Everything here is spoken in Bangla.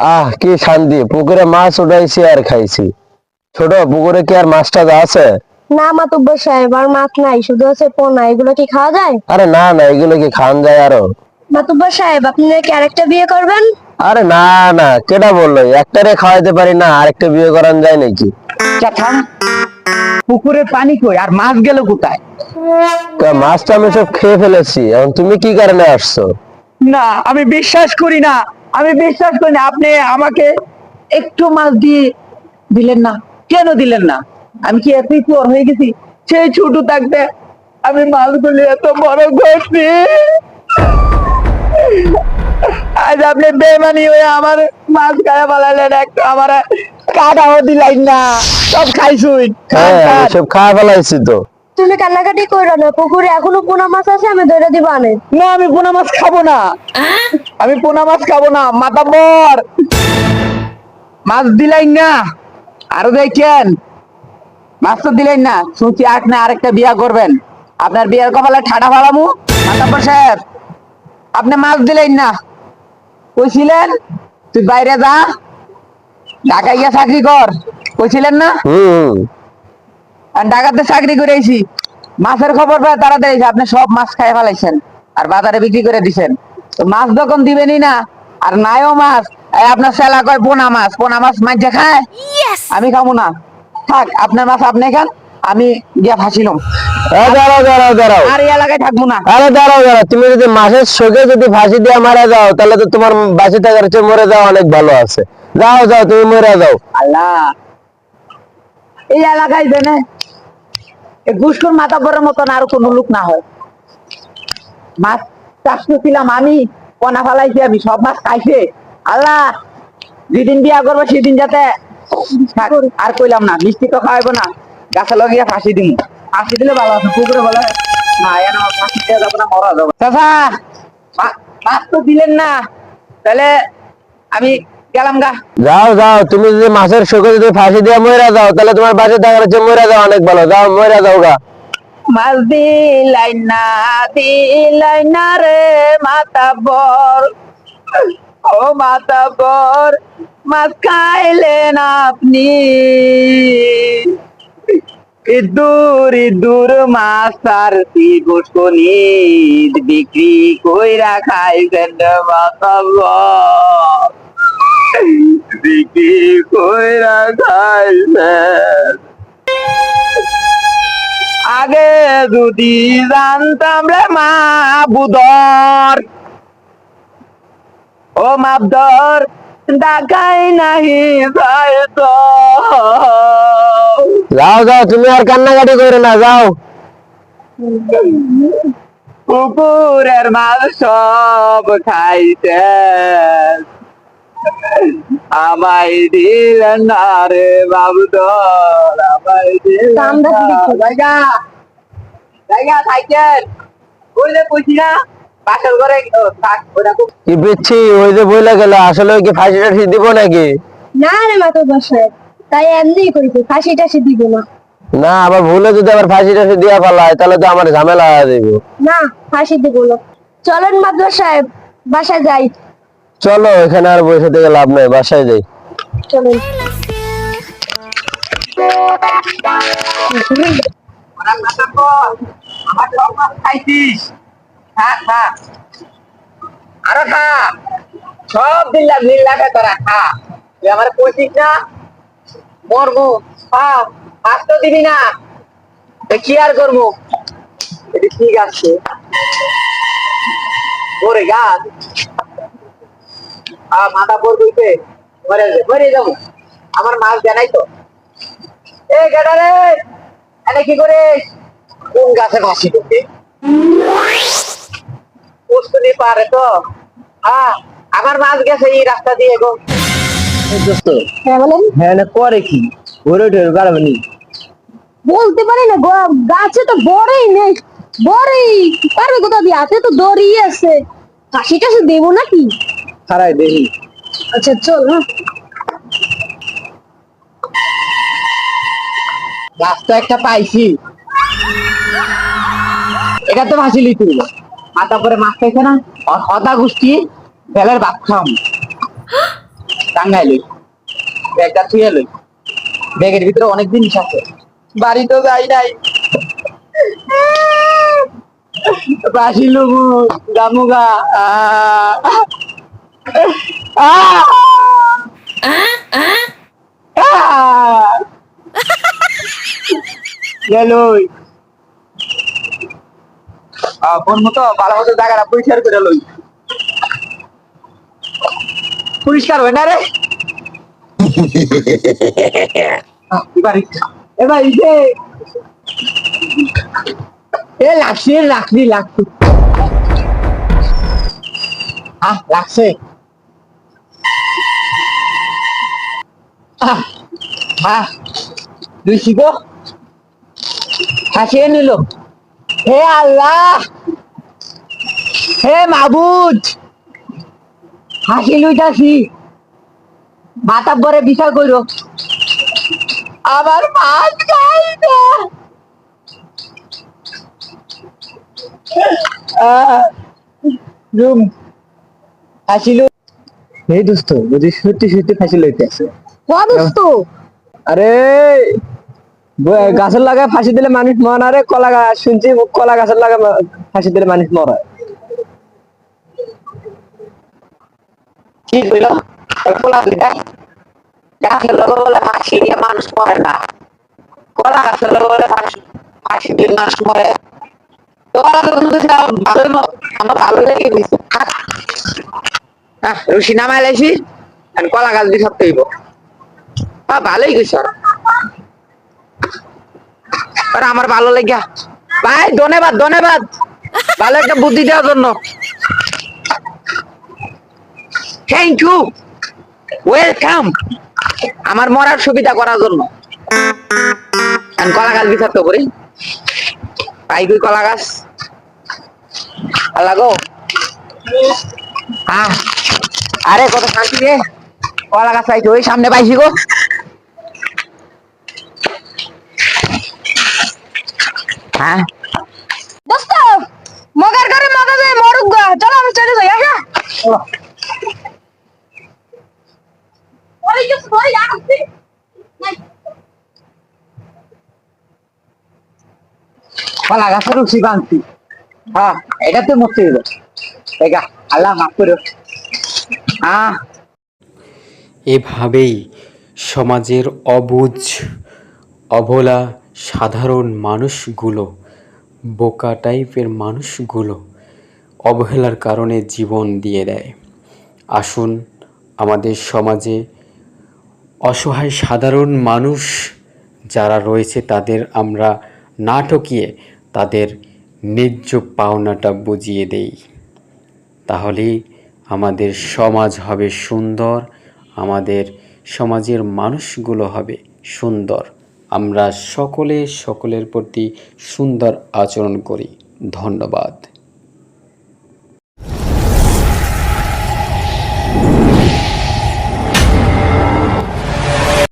আহ কি শান্তি। পুকুরে মাছ উঠাইছি আর খাইছি। ছোট পুকুরে কি আর মাছ টাছ আছে? না মাতুব্বর সাহেব আর মাছ নাই শুধু আছে পোনা। এগুলো কি খাওয়া যায়? আরে না না এগুলো কি খান যায় আরও? মাতুব্বর সাহেব আপনি নাকি আরেকটা বিয়ে করবেন? আরে না না কেটা বলল? একটারে খাওয়াইতে পারি না আরেকটা বিয়ে করান যায় নাকি? আচ্ছা থাম। পুকুরের পানি কই? আর মাছ গেল কোথায়? তা মাছটা আমি সব খেয়ে ফেলেছি। এখন তুমি কি কারণে আসছো? না আমি বিশ্বাস করি না। আমি বিশ্বাস করি না আপনি আমাকে একটু মাছ দিয়ে দিলেন না। কেন দিলেন না? আমি কি এতই চোর হয়ে গেছি? সেই ছোট থাকতে আমি মাছগুলি এত বড় করছি আজ আপনি বেমানি হয়ে আমার মাছ গায়ে বালালেন একটু আমার কাটাও দিলেন না। সব খাইছুই হ্যাঁ সব খাওয়া ফেলাইছি তো। তুমি কান্নাকাটি করো না পুকুরে এখনও পোনা মাছ আছে আমি ধরে দিব আনে। না আমি পোনা মাছ খাব না। আমি পোনা মাছ খাব না মাথা বর মাছ দিলাই না আরও দেখেন। মাছ তো দিলেন না শুনছি আট না আরেকটা বিয়া করবেন। আপনার বিয়ার কপালে ঠাডা ফালামু মাথা বর সাহেব। আপনি মাছ দিলেন না। কইছিলেন তুই বাইরে যা ঢাকায় গিয়ে চাকরি কর। কইছিলেন না? হম। আর ঢাকাতে চাকরি করে আইছি। মাছের খবর পায় তারা এসে আপনি সব মাছ খাই ফেলাইছেন আর বাজারে বিক্রি করে দিছেন। তো মাছ দোকান দিবেনই না আর নাইও মাছ এই আপনার সেলা কয় পোনা মাছ পোনা মাছ মাইজে খায়। আমি খাব না। থাক আপনার মাছ আপনি খান আমি গিয়া ফাঁসিলাম দাঁড়াও দাঁড়াও দাঁড়াও। আর এলাকায় থাকব না। আরে দাঁড়াও দাঁড়াও। তুমি যদি মাছের শোকে যদি ফাঁসি দিয়ে মারা যাও তাহলে তো তোমার বাঁচে থাকার চেয়ে মরে যাওয়া অনেক ভালো আছে। যাও যাও তুমি মরে যাও। আল্লাহ। এই এলাকায় এই ঘুষখোর বড় মতন আর কোনো লোক না হয়। মাছ চাষ করছিলাম আমি কনা ফালাইছি আমি, সব মাছ খাইছে। আল্লাহ, যেদিন বিয়া করব সেদিন যাতে আর কইলাম না, মিষ্টি তো খাওয়াইবো না, গাছে লগিয়ে ফাঁসি দিন ফাঁসি দিলে ভালো আছে পুকুরে বলে, না আমার ফাঁসি দেওয়া যাবে না, মরা যাবে চাচা মাছ তো দিলেন না। তাহলে আমি গেলাম গা। যাও যাও তুমি যদি মাছের শোকে যদি ফাঁসি দিয়ে মরে যাও তাহলে তোমার বাঁচে থাকার মরে যাও অনেক ভালো। যাও মরে যাও গা। মাছ দিলাই না দিলাই না রে মাতা বর। ও মাতা বর মাছ খাইলেন আপনি। ইদুর ইদুর মাছ আর গোসকনি বিক্রি কইরা খাইছেন মাতা বর। বিক্রি কইরা খাইছেন আগে যদি জানতাম রে মা বুদর ও মাবদর ডাকাই নাহি যায় তো। যাও যাও তুমি আর কান্নাকাটি করে না যাও। পুকুরের মাল সব খাইতে আমায় দিলেন না রে বাবুদর আমায় না। জায়গা বুঝি না পাশের ঘরে থাক ওরা কি পিচ্ছি ওই যে বইলা গেল আসলে কি ফাঁসি টাসি দিব নাকি? না রে মাতুব্বর সাহেব তাই এমনি করেছি ফাঁসি টাসি দিব না। না আবার ভুলে যদি আবার ফাঁসি টাসি দিয়া পালায় তাহলে তো আমার ঝামেলা হয়ে যাবে না ফাঁসি দিব না। চলেন সাহেব বাসায় যাই। চলো এখানে আর বসে থেকে লাভ নাই বাসায় যাই চলেন সব তোরা খা তুই আমার কইছিস না মরবো খা মাছ তো দিবি না কি আর করব এটি ঠিক আছে ওরে গাছ আ মাথা পর দিতে মরে যাবে মরে যাব। আমার মাছ জানাই তো। এ গেটা রে! এনে কি করে কোন গাছে পুষ্কুনি পারে তো। হ্যাঁ আমার মাছ গেছে এই রাস্তা দিয়ে গো। হ্যাঁ বলেন। হ্যাঁ করে কি? ঘুরে উঠে গাড়াবনি বলতে পারি না গাছে তো বড়ই নেই। বড়ই পারবে কোথা দিয়ে? হাতে তো দড়ি আছে। ফাঁসি টাসি দেবো নাকি? খারাই দেখি আচ্ছা চল হ্যাঁ। গাছটা একটা পাইছি। এটা তো ভাসিলি তুই। মাথা করে মাছ খাইছে না? অ- অদা গুষ্টি বেলার ভাত খাম টাঙ্গাই লই ব্যাগটা থুয়ে লই। ব্যাগের ভিতরে অনেক জিনিস আছে। বাড়ি তো যাই নাই। বাসি লুবু গামুগা গেলই। ফোন মতো ভালো মতো জায়গাটা পরিষ্কার করে লই। পরিষ্কার হয় না রে? এবার এই যে এ, লাগছে, লাগছি লাগছি। আহ, লাগছে। আহ হ্যাঁ দুই শিব? হাসিয়ে নিল। হে আল্লাহ! হে মাবুদ! হাসি লুইতাছি। মাথা পরে বিচার করো আমার মাছ না। হাসিলু এই দোস্ত, যদি সত্যি সত্যি ফাঁসি লইতে আছে আরে গাছের লাগায় ফাঁসি দিলে মানুষ মরে আরে কলা গাছ শুনছি কলা গাছের লাগায় ফাঁসি দিলে মানুষ মরে। কি হইল? পোলা দুইটা গাছের লগে বলে ফাঁসি দিয়ে মানুষ মরে না। কলা গাছের লগে বলে ফাঁসি ফাঁসি দিয়ে মানুষ মরে। তো আমার ভালো লেগে রুশি আর কলা গাছ দিয়ে সব তৈব। ভালোই গেছে ওরা। আর আমার ভালো লেগা ভাই, ধন্যবাদ ধন্যবাদ। ভালো একটা বুদ্ধি দেওয়ার জন্য। থ্যাংক ইউ ওয়েলকাম আমার মরার সুবিধা করার জন্য। কলা গাছ বিচারতে করি। পাই কই কলা গাছ আল্লাহ গো। হ্যাঁ। আরে, কত শান্তি রে। কলা গাছ পাইছি, ওই সামনে পাইছি গো। হ্যাঁ দোস্ত মগার করে মগা যায় মরুক গা। চলো আমি চলে যাই আসা। গাছের হ্যাঁ মরতে দেখা আল্লাহ মাফ করো। হ্যাঁ। এভাবেই সমাজের অবুঝ অবলা সাধারণ মানুষগুলো, বোকা টাইপের মানুষগুলো অবহেলার কারণে জীবন দিয়ে দেয়। আসুন আমাদের সমাজে অসহায় সাধারণ মানুষ যারা রয়েছে তাদের আমরা না ঠকিয়ে তাদের ন্যায্য পাওনাটা বুঝিয়ে দেই। তাহলেই আমাদের সমাজ হবে সুন্দর, আমাদের সমাজের মানুষগুলো হবে সুন্দর। আমরা সকলে সকলের প্রতি সুন্দর আচরণ করি। ধন্যবাদ।